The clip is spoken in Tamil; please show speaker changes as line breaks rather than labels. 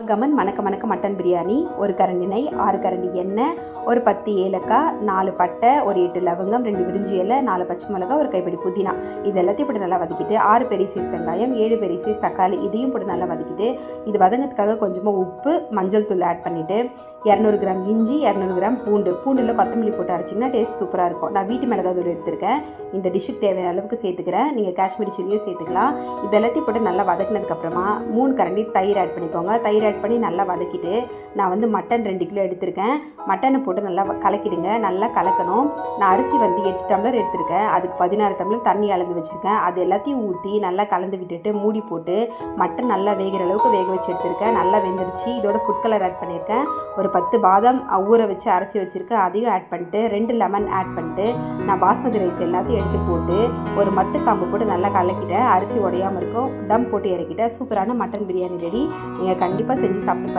கமன் மணக்க மணக்க மட்டன் பிரியாணி ஒரு கரண்டி நெய் ஆறு கரண்டி எண்ணெய் ஒரு பத்து ஏலக்காய் நாலு பட்டை ஒரு எட்டு லவங்கம் ரெண்டு விரிஞ்சி இலை நாலு பச்சை மிளகாய் ஒரு கைப்பிடி புதினா. இது எல்லாத்தையும் இப்படி நல்லா வதக்கிட்டு ஆறு பெரிய சைஸ் வெங்காயம் ஏழு பெரிய சைஸ் தக்காளி இதையும் போட்டு நல்லா வதக்கிட்டு இது வதங்கிறதுக்காக கொஞ்சமாக உப்பு மஞ்சள் தூள் ஆட் பண்ணிவிட்டு இரநூறு கிராம் இஞ்சி இரநூறு கிராம் பூண்டு. பூண்டில் கொத்தமல்லி போட்டு அரைச்சிங்கன்னா டேஸ்ட் சூப்பராக இருக்கும். நான் வீட்டு மிளகாய் தூள் எடுத்திருக்கேன். இந்த டிஷ்ஷுக்கு தேவையான அளவுக்கு சேர்த்துக்கிறேன். நீங்கள் காஷ்மீரி சில்லியும் சேர்த்துக்கலாம். இது எல்லாத்தையும் போட்டு நல்லா வதக்கினதுக்கப்புறமா மூணு கரண்டி தயிர் ஆட் பண்ணிக்கோங்க. தயிர் ஆட் பண்ணி நல்லா வதக்கிட்டு நான் வந்து மட்டன் ரெண்டு கிலோ எடுத்திருக்கேன். மட்டனை போட்டு நல்லா வ- கலக்கிடுங்க. நல்லா கலக்கணும். நான் அரிசி வந்து எட்டு டம்ளர் எடுத்திருக்கேன். அதுக்கு பதினாறு டம்ளர் தண்ணி அளந்து வச்சுருக்கேன். அது எல்லாத்தையும் ஊற்றி நல்லா கலந்து விட்டுட்டு மூடி போட்டு மட்டன் நல்லா வேகிற அளவுக்கு வேக வச்சு எடுத்திருக்கேன். நல்லா வெந்துருச்சு இதோட ஃபுட் கலர் ஆட் பண்ணியிருக்கேன். ஒரு பத்து பாதாம் ஊற வச்சு அரைச்சி வச்சுருக்கேன். அதையும் ஆட் பண்ணிட்டு ரெண்டு லெமன் ஆட் பண்ணிட்டு நான் பாஸ்மதி ரைஸ் எல்லாத்தையும் எடுத்து போட்டு ஒரு மத்து காம்பு போட்டு நல்லா கலக்கிட்டேன். அரிசி உடையாமல் இருக்கும். டம் போட்டு இறக்கிட்டேன். சூப்பரான மட்டன் பிரியாணி ரெடி நீங்கள் கண்டிப்பாக você disse a preparado.